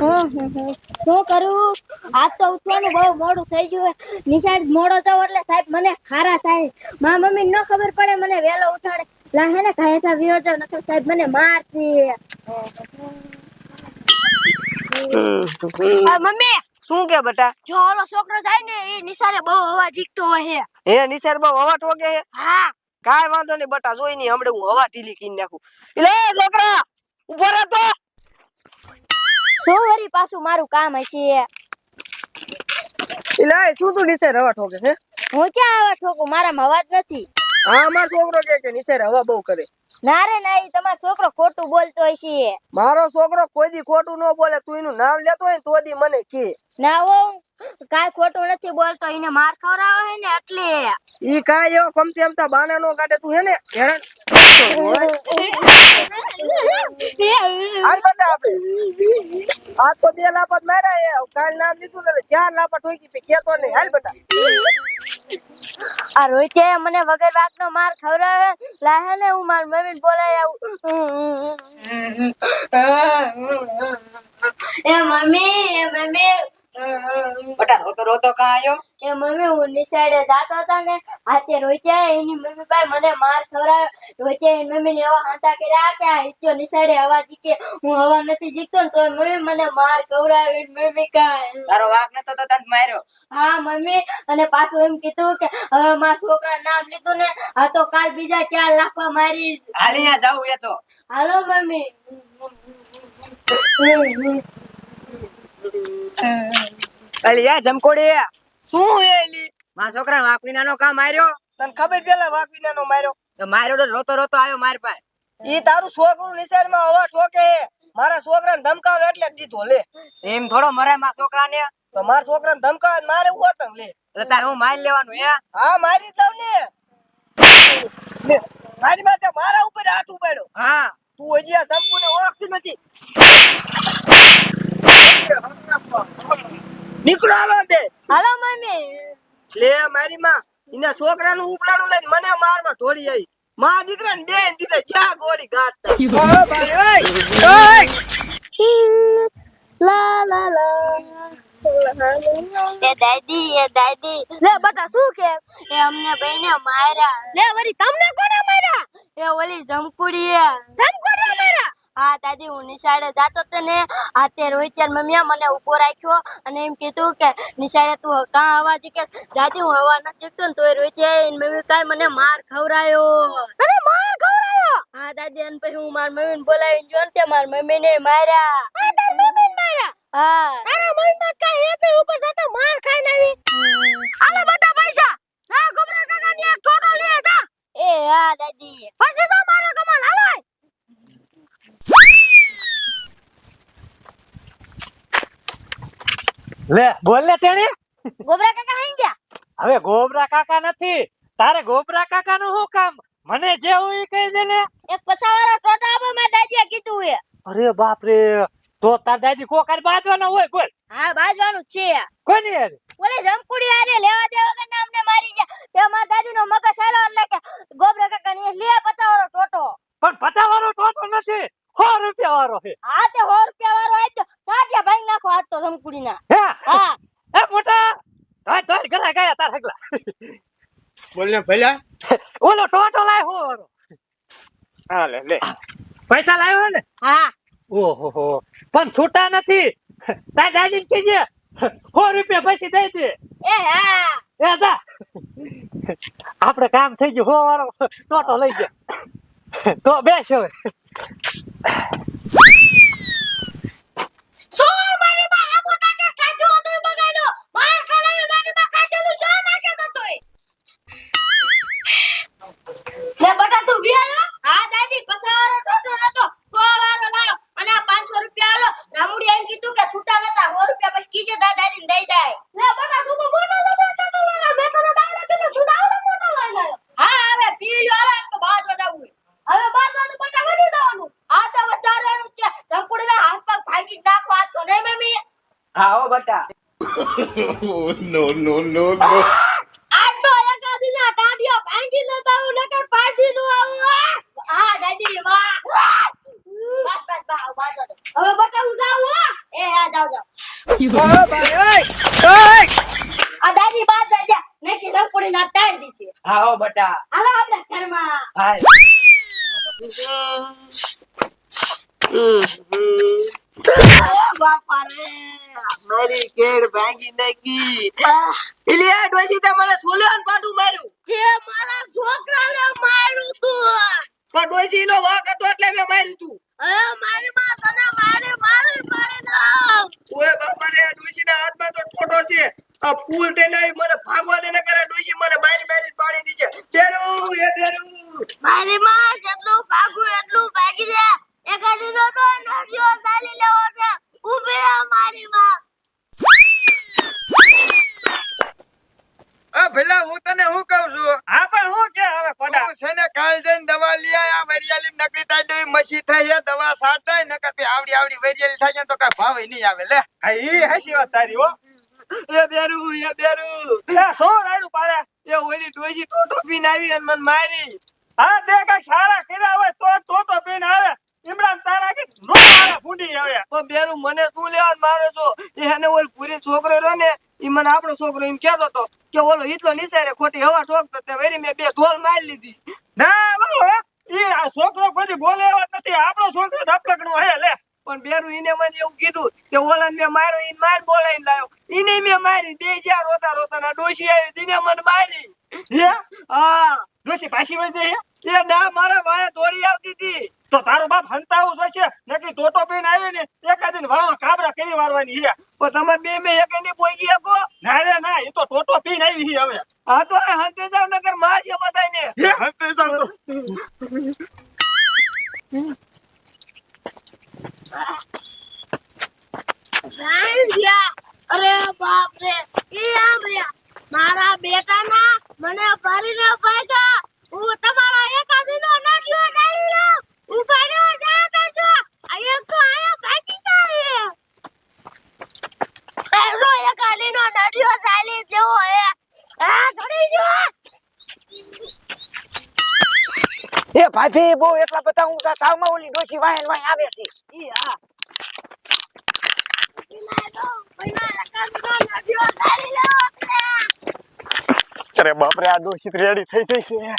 શું કરું? આજ તો ઉઠવાનું બહુ મોડું થઈ ગયું. નિશાળ મોડો જાવ એટલે સાહેબ મને ખારા થાય. મા મમ્મી ન ખબર પડે મને વહેલો ઉઠાડે. લાહે ને ઘાયસા વિયો જાવ નકર સાહેબ મને મારતી મમ્મી! શું કે બેટા? જો ઓલો છોકરો જાય ને એ નિશાળે બહુ હવા જીકતો હોય હે. નિશાર બહુ હવા ઠોકે હે? હા. કાઈ વાંધો નહીં બટા જોઈ નહીં હમણાં હું હવા ઢીલી કરી નાખું. એટલે છોકરા! ઊભો રહે તો! શું વરી પાછું મારું કામ હશે. ઇલાય શું તું નીચે હવા ઠોકે છે? હું ક્યાં આવા ઠોકું? મારામાં અવાજ નથી. હા અમાર છોકરો કે કે નીચે હવા બહુ કરે. ના રે ના ઈ તમારો છોકરો ખોટું બોલતો હશે. મારો છોકરો કોઈ દી ખોટું ન બોલે તું એનું નામ લેતો હોય તો દી મને કે. ના હો કાઈ ખોટું નથી બોલતો એને માર ખવડાવે હે ને એટલે. ઈ કાઈ એવો કમતી અમતા બાના નો કાઢે તું હે ને? હેરાન. આપણે? આ તો બે લાપત માર્યા હે કાલ નામ લીધું ને એટલે ચાર લાપત ઠોકી કે કેતો નહીં. હાલ બટા. આ રોહિતે મને વગર વાતનો માર ખવડાવે. લાહે ને હું માર મમ્મીને બોલાય આવું. એ મમ્મી એ મમ્મી. બટા રોતો રોતો કા આયો? એ મમ્મી હું નિશાળે જાતો હતા ને હાથે રોચ્યા એની મમ્મી ભાઈ મને માર ખવડાવે રોહિતે એની મમ્મીને એવા હાંતા કર્યા કે આ ઈચ્છો નિશાળે હવા જીકે હું હવા નથી જીકતો ને તો મમ્મી મને માર ખવડાવે એની મમ્મી કાંઈ તારો વાક નતો તો તને માર્યો? હા મમ્મી. અને પાછું એમ કીધું કે હવે મારા છોકરા નામ લીધું ને આ તો કાલ બીજા ચાર લાખવા મારી. હાલિયા જાવું એ તો. હાલો મમ્મી. અલી આ જમકોડી શું હે એલી માં છોકરા વાકવીનાનો કામ માર્યો. તને ખબર પેલા વાકવીનાનો માર્યો? તો માર્યો તો રોતો રોતો આવ્યો માર પાસે. ઈ તારું છોકરું નિશાળમાં હવા ઠોકે મારા છોકરાને ધમકાવે એટલે જ દીધો લે. એમ થોડો મરે મારા છોકરાને. તો મારા છોકરાને ધમકાવે મારે હું તંગ લે. એટલે તારે હું મારી લેવાનું હે? હા મારી દઉં ને મારી માથે મારા ઉપર હાથ ઉપાડ્યો. હા. તું હજી આ સંપૂર્ણ ઓળખતી નથી. નીકળો હાલો બે. હાલો મમ્મી લે મારી માં એના છોકરાનું ઉપડાણું લઈને મને મારવા દોડી આવી. માં દીકરાને બેન દીધા જ્યાં ગોળી ગાતા લા લા લા એ દાદી એ દાદી. લે બટા શું કે? એ અમને બેને માર્યા. લે વરી તમને કોને માર્યા? એ ઓલી જમકુડી જમકુડીએ. માર્યા હા દાદી હું નિશાળે જાતો તો ને આ તે ચાર મમ્મીએ મને ઊભો રાખ્યો અને એમ કીધું કે નિશાળે તું કાં હવા કે દાદી હું હવા નથી જીકતો ને તોય રોહિત મમ્મી કાંઈ મને માર ખવરાયો તને માર ખવરાયો હા દાદી અને પછી હું માર મમ્મીને બોલાવીને જો ને તે માર મમ્મીને માર્યા. તાર મમ્મીને માર્યા? હા. તારા મમ્મી કાંઈ ઉપર સાથે માર ખાઈને આવી. આલે બટા પૈસા. જા ગોબરા કાકા એક ટોટો લે જા. એ હા દાદી. પછી જા મારા કમાલ? હાલો. લે બોલ લે તેણી. ગોબરા કાકા હાઈ ગયા? હવે ગોબરા કાકા નથી. તારે ગોબરા કાકા નું શું કામ? મને જે હોય એ કહી દે ને. એક પસાવાળો ટોટો આપો મારા દાદીએ કીધું એ અરે બાપ રે તો તાર દાદી કોકાર બાજવાનો હોય બોલ. હા બાજવાનું છે. કોની યાર ઓલે જમકુડી હારે લેવા દે વગર ના અમને મારી ગયા. તે મારા દાદી નો મગજ હાલો એટલે કે ગોબરા કાકા ની લે પચાવાળો ટોટો. પણ પચાવાળો ટોટો નથી. હો રૂપિયા વાળો છે. હા તે હો રૂપિયા વાળો આજ તો કાઢ્યા ભાઈ નાખો આજ તો જમકુડી ના હે હા એ મોટા તોય તોય ઘરે ગયા તાર હગલા બોલ ને ભલા. ઓલો ટોટો લાવ્યો હો હા લે લે. પૈસા લાવ્યો ને? હા. ઓહો હો. પણ છૂટા નથી. તાર દાદી ને કહેજે. સો રૂપિયા પછી દઈ દે. એ હા. એ દા આપણે કામ થઈ ગયું હો વાળો ટોટો લઈ ગયા. તો બેસ હવે. હા હો બટા નો નો નો નો આજ તો એકાદીના ટાંડિયા ભાંગી ન તાવું નકર પાછી નું આવું હા. દાદી વાહ. બસ બસ બસ બાજો હવે બટા હું જાઉં હો. એ આ જાઓ જાઓ. ઓ ભાઈ ઓય ઓય. આ દાદી બાદ જાય છે નક્કી જમકુડી ના ટાઈમ દીશે આવો બટા. હાલો આપણે ઘરમાં. હાય. બાપા રે માર્યું તું પણ ડોસી નો વાક હતો એટલે માર્યું તું હવે મારી માં તને મારે મારે મારી દઉં ઓય બાપા રે ડોસી ના તો ઠોઠો છે. આ ફૂલ લઈ મને ભાગવા દે ને કરે ડોસી મને મારી મારી પાડી દીશે બેરું એ બેરું મારી માં જેટલું ભાગું એટલું ભાગી દે એક દીનો તો નડિયો ચાલી લેવો છે ઊભી રહે મારી માં આ ભલા હું તને હું કઉ છું? હા પણ હું કે હવે કોડા હું છે ને કાલ જઈને દવા લઈ આયા વરિયાળી નકરી થાય તો મસી થઈ હે દવા સાટાય નકર પે આવડી આવડી વરિયાળી થાય તો કઈ ભાવે નહીં આવે લે. આ ઈ હસી વાત તારી હો. એ બેરુ એ બેરુ. એ સો રાડું પાડે? એ ઓલી ડોસી ટોટો પીને આવી અને મને મારી. હા તે કઈ સારા કર્યા હોય તો ટોટો પીને આવે. ઇમરાન તારા કે નો ફૂંડી આવે. પણ બેરુ મને શું લેવા મારો છો એને ઓલ પૂરી છોકરો રહ્યો ને ઈ મને આપણો છોકરો એમ કેતો હતો કે ઓલો એટલો નિસારે ખોટી હવા ઠોકતો તે વેરી મેં બે ધોલ મારી લીધી. ના ઈ આ છોકરો પછી બોલે એવો નથી. આપણો છોકરો ધપલકનો હે લે. પણ બેરું ઈને મને એવું કીધું કે ઓલા મેં માર્યો ઈને માર બોલાઈને લાવ્યો ઈને મેં મારી બે જ્યાં રોતા રોતા ના ડોશી આવી દીને મને મારી. હે? હા. ડોશી પાછી વઈ એ ના મારા ભાઈ દોડી આવતી હતી. તો તારો બાપ હંતાવું જોઈશે? નકી ટોટો પીને આવી ને એકાદીન વાવા કાબરા કરી વારવાની છે. પણ તમે બે મે એક ની પોઈ ગયા કો ના રે ના એ તો ટોટો પીને આવી છે હવે. આ તો હંતે જાવ નગર માર છે બધાને? હંતે જાવ તો. અરે બાપ રે ઈ આમ રે મારા બેટાના મને ભરીને ભાગ્યા હું તમારા એકાદીનો નડિયો ચાલી લઉં ઊભા રહ્યો શાંત છો આ એક તો આયા ભાગી જાય એનો એકાદીનો જેવો હે? આ છોડી જો! એ ભાભી બહુ એટલા બધા ઊંચા તાવમાં ઓલી ડોસી વાય વાય આવે છે. ઈ હા. અરે બાપરે આ દોષિત રેડી થઈ જશે છે.